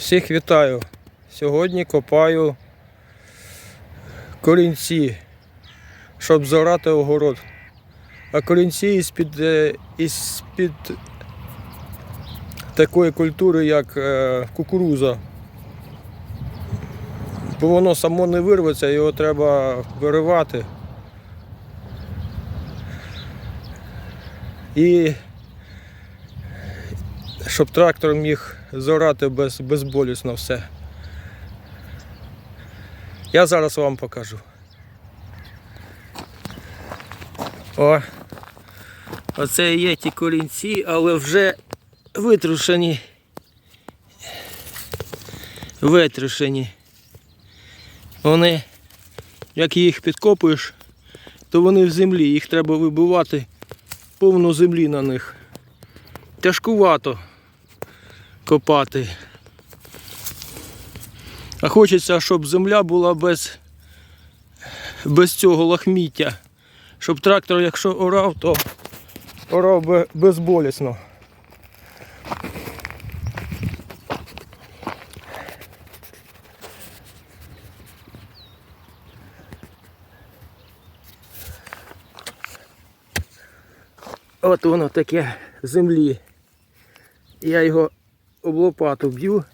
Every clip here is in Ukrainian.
Всіх вітаю. Сьогодні копаю корінці, щоб зорати огород. А корінці із-під, е, із-під такої культури, як е, кукуруза. Бо воно само не вирветься, його треба виривати. І щоб трактор міг зорати без, безболісно все. Я зараз вам покажу. О, оце і є ті корінці, але вже витрушені. Витрушені. Вони, як їх підкопуєш, то вони в землі, їх треба вибивати повно землі на них. Тяжкувато копати. А хочеться, щоб земля була без, без цього лахміття. Щоб трактор, якщо орав, то орав безболісно. От воно таке землі. Я його об лопату б'ю,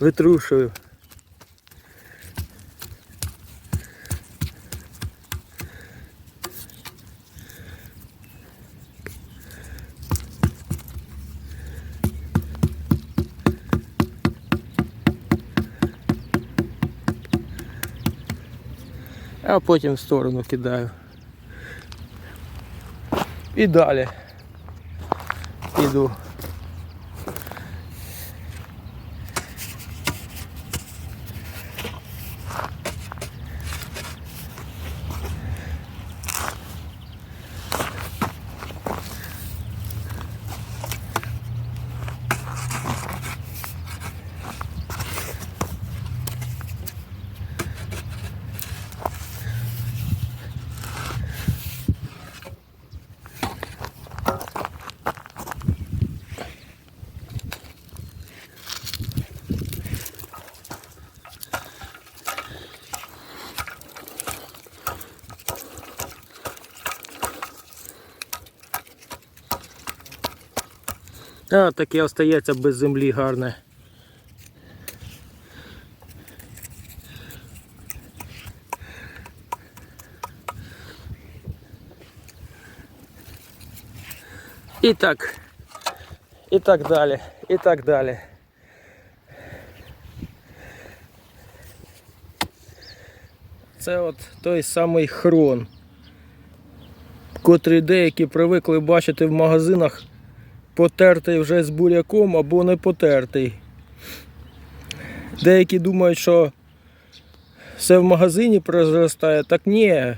витрушую. А потім в сторону кидаю. І далі іду. А, таке остається без землі гарне. І так. І так далі. І так далі. Це от той самий хрон, котрий деякі привикли бачити в магазинах потертий вже з буряком або не потертий. Деякі думають, що все в магазині прозростає, так ні.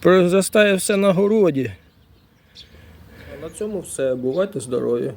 Прозростає все на городі. На цьому все. Бувайте здорові.